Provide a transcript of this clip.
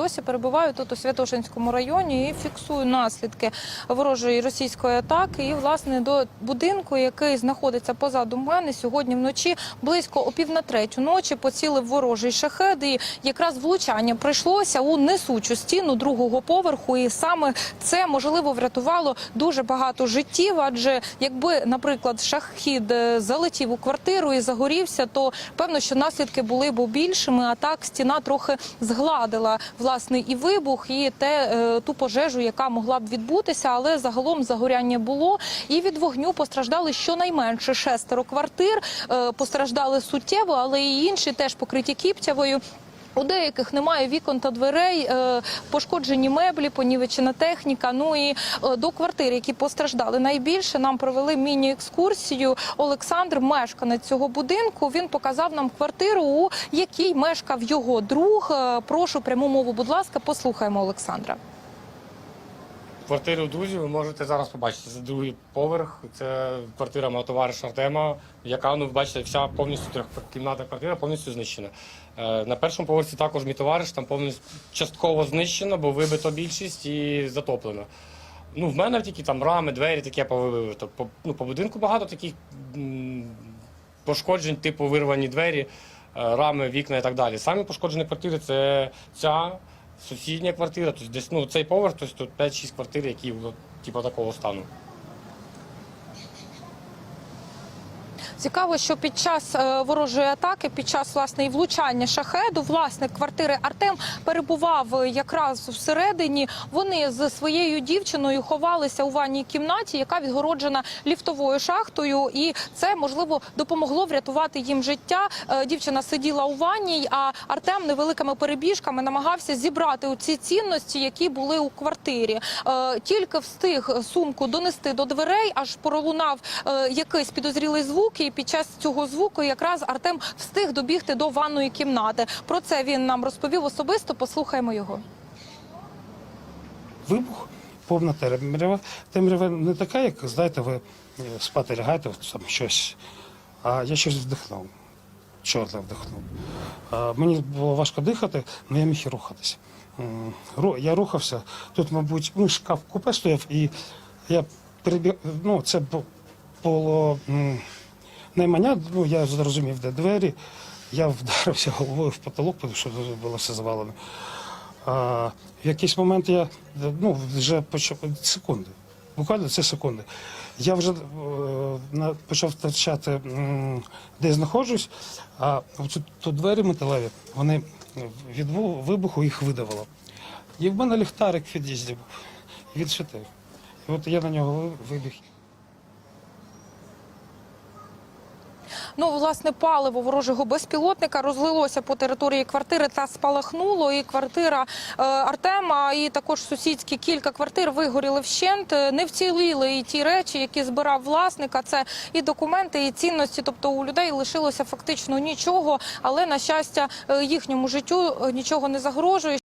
Досі перебуваю тут у Святошинському районі і фіксую наслідки ворожої російської атаки. І власне до будинку, який знаходиться позаду мене, сьогодні вночі близько о пів на третю ночі поцілив ворожий шахед. І якраз влучання прийшлося у несучу стіну другого поверху. І саме це можливо врятувало дуже багато життів. Адже якби, наприклад, шахід е, залетів у квартиру і загорівся, то певно, що наслідки були б більшими. А так стіна трохи згладила власне і вибух, і те е, ту пожежу, яка могла б відбутися, але загалом загоряння було. І від вогню постраждали щонайменше шестеро квартир. Е, Постраждали суттєво, але і інші теж покриті кіптявою. У деяких немає вікон та дверей, е, пошкоджені меблі, понівечена техніка. Ну і е, до квартир, які постраждали найбільше, нам провели міні-екскурсію. Олександр, мешканець цього будинку. Він показав нам квартиру, у якій мешкав його друг. Е, Прошу пряму мову, будь ласка, послухаємо Олександра. Квартиру друзів ви можете зараз побачити. Це другий поверх. Це квартира мого товариша Артема, яка ну бачите, вся повністю трьохкімнатна квартира повністю знищена. Е, На першому поверсі також мій товариш там повністю частково знищено, бо вибито більшість і затоплено. Ну, в мене тільки там рами, двері таке повибито. По, ну, по будинку багато таких пошкоджень, типу вирвані двері, е, рами, вікна і так далі. Самі пошкоджені квартири це ця сусідня квартира, тобто десь ну, цей поверх, тобто тут 5-6 квартир, які типу такого стану. Цікаво, що під час е, ворожої атаки, під час власне і влучання шахеду, власник квартири Артем перебував е, якраз всередині. Вони з своєю дівчиною ховалися у ванній кімнаті, яка відгороджена ліфтовою шахтою, і це можливо допомогло врятувати їм життя. Е, Дівчина сиділа у ванній, а Артем невеликими перебіжками намагався зібрати ці цінності, які були у квартирі. Тільки встиг сумку донести до дверей, аж пролунав якийсь підозрілий звук. І під час цього звуку якраз Артем встиг добігти до ванної кімнати. Про це він нам розповів особисто. Послухаємо його. вибух, повна темрява. Темрява не така, як знаєте, ви е, спати лягаєте, там щось. А я щось вдихнув. Чорне вдихнув. А, мені було важко дихати, але я міг і рухатися. Я рухався. Тут, мабуть, ну, шкаф купе стояв, і я перебіг. Ну, це бу- було наймання, ну я зрозумів, де двері. Я вдарився головою в потолок, тому що було все завалено. А, в якийсь момент я ну, вже почав секунди. Буквально це секунди. Я вже е, почав втрачати, де я знаходжусь, а тут, тут двері металеві, вони від вибуху їх видавило. І в мене ліхтарик в під'їзді був. Він світив. І от я на нього вибіг. Ну, власне, паливо ворожого безпілотника розлилося по території квартири та спалахнуло. І квартира е, Артема, і також сусідські кілька квартир вигоріли вщент. Е, Не вціліли і ті речі, які збирав власника. Це і документи, і цінності. Тобто у людей лишилося фактично нічого, але на щастя, е, їхньому життю е, нічого не загрожує.